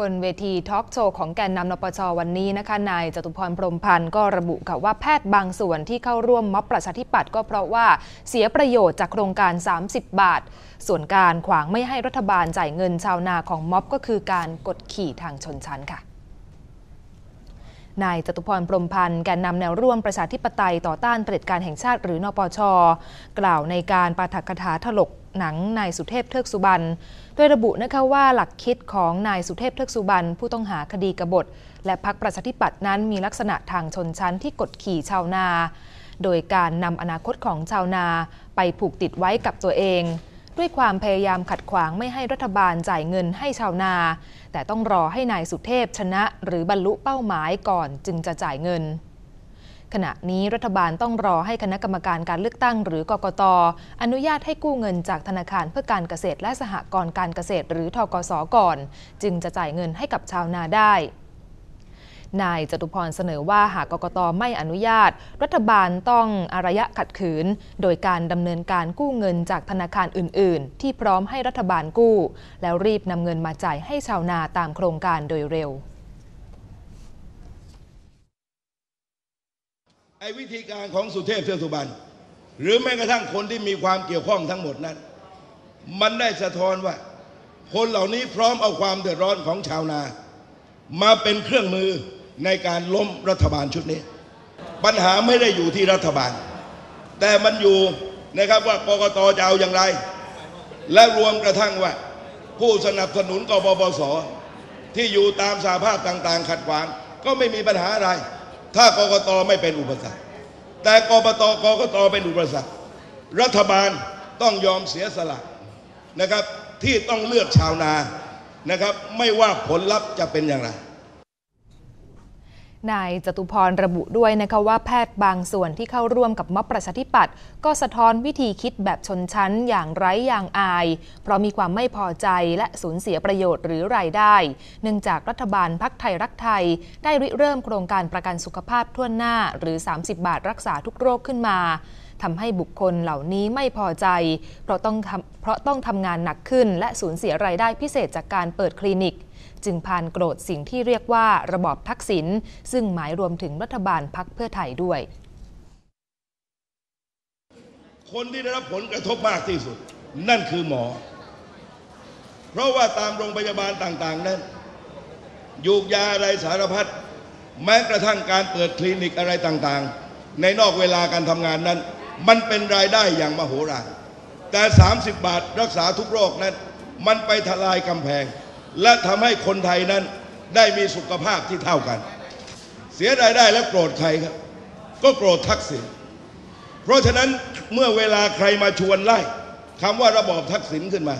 บนเวทีทอล์กโชว์ของแกนนำนปชวันนี้นะคะนายจตุพรพรมพันธ์ก็ระบุค่ะว่าแพทย์บางส่วนที่เข้าร่วมม็อบประชาธิปัตย์ก็เพราะว่าเสียประโยชน์จากโครงการ 30 บาท ส่วนการขวางไม่ให้รัฐบาลจ่ายเงินชาวนาของม็อบก็คือการกดขี่ทางชนชั้นค่ะนายจตุพรพรมพันธ์แกนนำแนวร่วมประชาธิปไตยต่อต้านเผด็จการแห่งชาติหรือนปช กล่าวในการปาฐกถาถลก หนังนายสุเทพเทือกสุบรรณโดยระบุนะคะว่าหลักคิดของนายสุเทพเทือกสุบรรณผู้ต้องหาคดีกบฏ และพักประชาธิปัตย์นั้นมีลักษณะทางชนชั้นที่กดขี่ชาวนา โดยการนำอนาคตของชาวนาไปผูกติดไว้กับตัวเอง ด้วยความพยายามขัดขวางไม่ให้รัฐบาลจ่ายเงินให้ชาวนา แต่ต้องรอให้นายสุเทพชนะ หรือบรรลุเป้าหมายก่อนจึงจะจ่ายเงิน ขณะนี้รัฐบาลต้องรอให้คณะกรรมการการเลือกตั้ง หรือกกตอนุญาตให้กู้เงินจากธนาคารเพื่อการเกษตรและสหกรณ์การเกษตร หรือทกสก่อน จึงจะจ่ายเงินให้กับชาวนาได้นายจตุพรเสนอว่าหากกกตไม่อนุญาต รัฐบาลต้องอารยะขัดขืน โดยการดำเนินการกู้เงินจากธนาคารอื่น ๆ ที่พร้อมให้รัฐบาลกู้ แล้วรีบนำเงินมาจ่ายให้ชาวนาตามโครงการโดยเร็ว ไอ้วิธีการของสุเทพเทือกสุบรรณหรือแม้กระทั่งคนที่มีความเกี่ยวข้องทั้งหมดนั้น มันได้สะท้อนว่า คนเหล่านี้พร้อมเอาความเดือดร้อนของชาวนา มาเป็นเครื่องมือในการล้มรัฐบาลชุดนี้ ปัญหาไม่ได้อยู่ที่รัฐบาล แต่มันอยู่นะครับว่ากกตจะเอาอย่างไร และรวมกระทั่งว่า ผู้สนับสนุนกบปสที่อยู่ตามสาภาพต่าง ๆ ขัดขวาง ก็ไม่มีปัญหาอะไร ถ้ากกตไม่เป็นอุปสรรค แต่กบตกกตเป็นอุปสรรค รัฐบาลต้องยอมเสียสละนะครับที่ต้องเลือกชาวนานะครับ ไม่ว่าผลลัพธ์จะเป็นอย่างไร นายจตุพรระบุด้วยนะคะว่าแพทย์บางส่วนที่เข้าร่วมกับม็อบประชาธิปัตย์ก็สะท้อนวิธีคิดแบบชนชั้นอย่างไร้อย่างอาย เพราะมีความไม่พอใจและสูญเสียประโยชน์หรือรายได้ เนื่องจากรัฐบาลพักไทยรักไทย ได้ริเริ่มโครงการประกันสุขภาพทั่วหน้าหรือ 30 บาทรักษาทุกโรคขึ้นมาทำให้บุคคลเหล่านี้ไม่พอใจ เพราะต้องเพราะต้องทำงานหนักขึ้น และสูญเสียรายได้พิเศษจากการเปิดคลินิก จึงพานโกรธสิ่งที่เรียกว่าระบอบทักษิณซึ่งหมายรวมถึงรัฐบาลพักเพื่อไทยด้วย คนที่ได้รับผลกระทบมากที่สุด นั่นคือหมอ เพราะว่าตามโรงพยาบาลต่างๆ นั้นยูกยาอะไรสารพัดแม้กระทั่งการเปิดคลินิกอะไรต่างๆ ในนอกเวลาการทำงานนั้น มันเป็นรายได้อย่างมโหฬารแต่ 30 บาทรักษาทุกโรคนั้น มันไปทลายกำแพง และทำให้คนไทยนั้นได้มีสุขภาพที่เท่ากัน เสียรายได้แล้วโกรธใครครับ ก็โกรธทักษิณเพราะฉะนั้นเมื่อเวลาใครมาชวนไล่คำว่าระบอบทักษิณขึ้นมา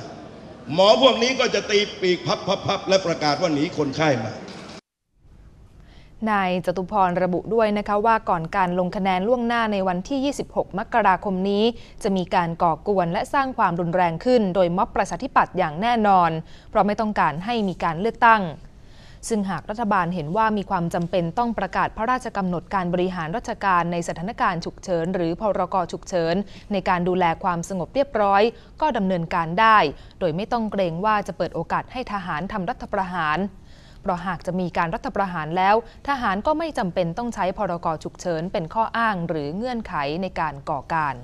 หมอพวกนี้ก็จะตีปีกพับพับพับและประกาศว่าหนีคนไข้มา นายจตุพรระบุด้วยนะคะว่าก่อนการลงคะแนนล่วงหน้าในวันที่ 26 มกราคมนี้ จะมีการก่อกวนและสร้างความรุนแรงขึ้น โดยม็อบประชาธิปัตย์อย่างแน่นอน เพราะไม่ต้องการให้มีการเลือกตั้ง ซึ่งหากรัฐบาลเห็นว่ามีความจำเป็นต้องประกาศพระราชกำหนดการบริหารราชการในสถานการณ์ฉุกเฉิน หรือพรกฉุกเฉิน ในการดูแลความสงบเรียบร้อย ก็ดำเนินการได้ โดยไม่ต้องเกรงว่าจะเปิดโอกาสให้ทหารทำรัฐประหาร เพราะหากจะมีการรัฐประหารแล้ว ทหารก็ไม่จำเป็นต้องใช้พรกฉุกเฉินเป็นข้ออ้างหรือเงื่อนไขในการก่อการ